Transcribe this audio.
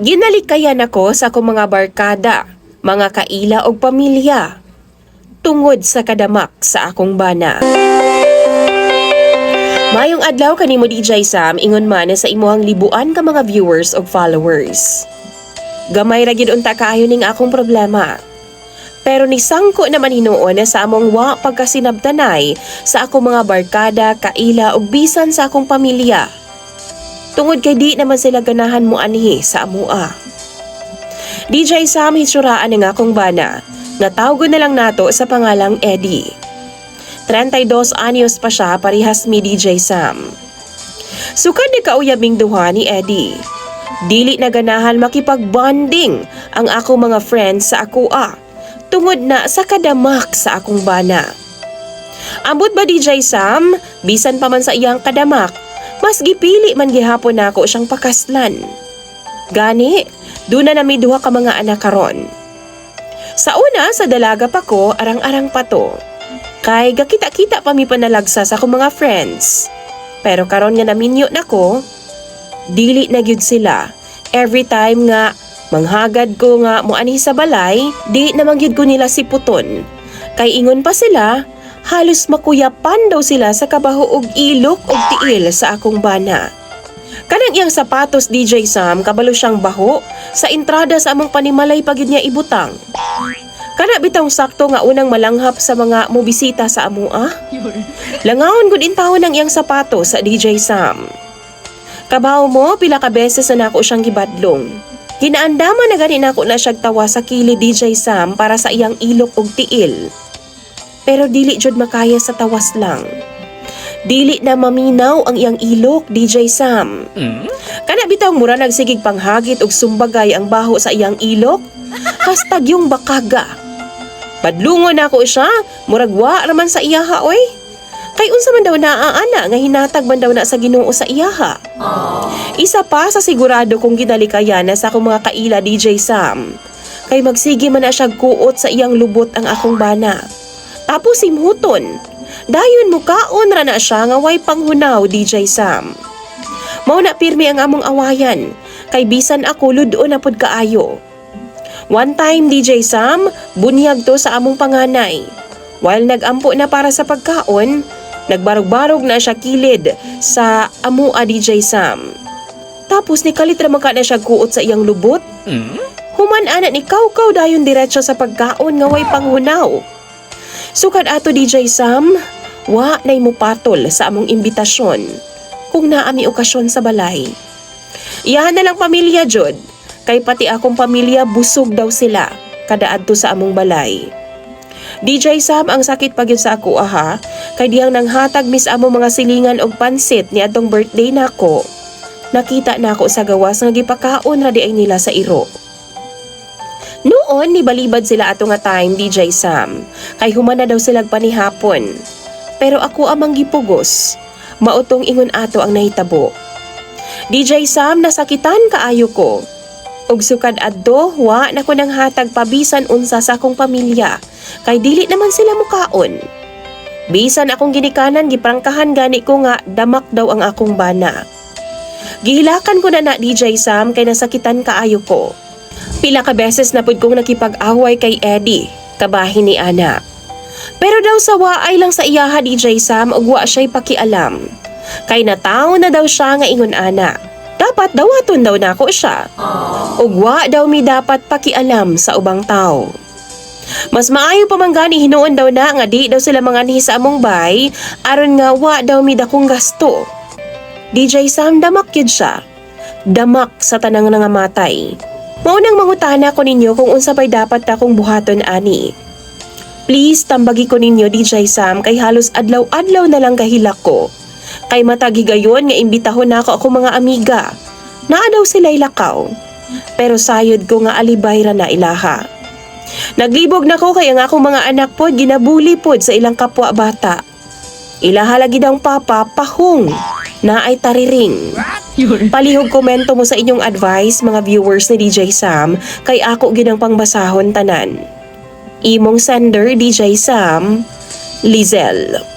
Ginalikayan ako sa akong mga barkada, mga kaila og pamilya. Tungod sa kadamak sa akong bana. Mayong adlaw kanimo DJ Sam ingon man sa imuhang libuan ka mga viewers og followers. Gamay ra gyud unta kaayo ning akong problema. Pero ni sangko naman hinuon sa among wa pagkasinabtanay sa akong mga barkada, kaila ug bisan sa akong pamilya. Tungod kay di naman sila ganahan mo anhi sa amua. DJ Sam hitsuraan ng akong bana, nga tawgo na lang nato sa pangalang Eddie. 32 anyos pa siya parihas mi DJ Sam. Sukad ni kauyabing duha ni Eddie. Dili na ganahan makipag-bonding ang ako mga friends sa akua tungod na sa kadamak sa akong bana. Ambot ba DJ Sam, bisan pa man sa iyang kadamak, mas gipili man gihapon nako siyang pakaslan. Gani, doon na nami duha ka mga anak karon. Sa una, sa dalaga pa ko, arang-arang pa to. Kay gakita-kita pa mi panalagsa sa akong mga friends. Pero karon nga naminyo na ko, dili na gyud sila. Every time nga manghagad ko nga mo ani sa balay, di naman gyud ko nila siputon. Kay ingon pa sila, halos makuyapan daw sila sa kabaho og ilok og tiil sa akong bana. Kanang iyang sapatos DJ Sam kabalo siyang baho sa entrada sa among panimalay pagid niya ibutang. Kana bitong sakto nga unang malanghap sa mga mobisita sa amua. Langawon gud intawon ang iyang sapatos sa DJ Sam. Kabaw mo pila ka beses na nako siyang gibadlong. Ginaandaman na gani nako na siyang tawa sa kili DJ Sam para sa iyang ilok og tiil. Pero dili jud makaya sa tawas lang. Dili na maminaw ang iyang ilok, DJ Sam. Kana bitaw mura nagsigig panghagit og sumbagay ang baho sa iyang ilok. Hastag yung bakaga. Padlungon ako siya, murag wa raman sa iyaha oy. Kay unsa man daw naaana nga hinatag man daw na sa Ginoo sa iyaha. Isa pa sa sigurado kong ginalikayan na sa akong mga kaila DJ Sam. Kay magsige man na siya kuot sa iyang lubot ang akong bana. Tapos simhuton. Dayon mo kaon ra na siya nga way panghunaw DJ Sam. Mao na pirmi ang among awayan. Kay bisan ako ludon na pud kaayo. One time DJ Sam, bunyag to sa among panganay. While nagampo na para sa pagkaon, nagbarog-barog na siya kilid sa amua DJ Sam. Tapos ni kalit ra man ka na siya kuot sa iyang lubot. Human ana ni Kaukaw dayon diretso sa pagkaon nga way panghunaw. Sukad ato DJ Sam, wa nay mo patol sa among imbitasyon kung naami okasyon sa balay. Iyahan na lang pamilya jud, kay pati akong pamilya busog daw sila kada adto sa among balay. DJ Sam ang sakit pagyud sa ako aha, kay diyang nanghatag mis amo mga silingan og pansit ni adtong birthday nako. Nakita na ako sa gawas nga gipakaon ra di ay nila sa iro. Noon, nibalibad sila ato nga time DJ Sam. Kay humana daw silag panihapon. Pero ako amang gipugos. Mautong ingon ato ang nahitabo. DJ Sam, nasakitan kaayo ko. Ug sukad adto, wa na ko nang hatag pabisan unsa sa akong pamilya. Kay dili naman sila mukaon. Bisan akong ginikanan, giprangkahan gani ko nga damak daw ang akong bana. Gihilakan ko na na DJ Sam kay nasakitan kaayo ko. Pila ka beses na pud kong nakipag-away kay Eddie, kabahin ni Ana. Pero daw sa waay lang sa iyaha DJ Sam ug wa siya'y pakialam. Kay nataw na daw siya nga ingon ana. Dapat dawaton daw nako siya. Ug wa daw mi dapat pakialam sa ubang tao. Mas maayo pa man hinuon daw na nga di daw sila manganhi sa among bay aron nga wa daw mi dakong gasto. DJ Sam damak yun siya. Damak sa tanang nga matay. Maunang mangutana ko ninyo kung unsa pa'y dapat akong buhaton ani. Please tambagi ko ninyo DJ Sam kay halos adlaw-adlaw na lang kahilak ko. Kay matagi gayon nga imbitahon na ako mga amiga. Naa daw sila'y lakaw. Pero sayod ko nga alibay ra na ilaha. Naglibog na ko kay ang akong mga anak pod ginabuli pod sa ilang kapwa bata. Ilaha lagi daw papa pahong na ay tariring. Palihog komento mo sa inyong advice mga viewers ni DJ Sam kay ako ginang pangbasahon tanan. Imong sender DJ Sam, Lizelle.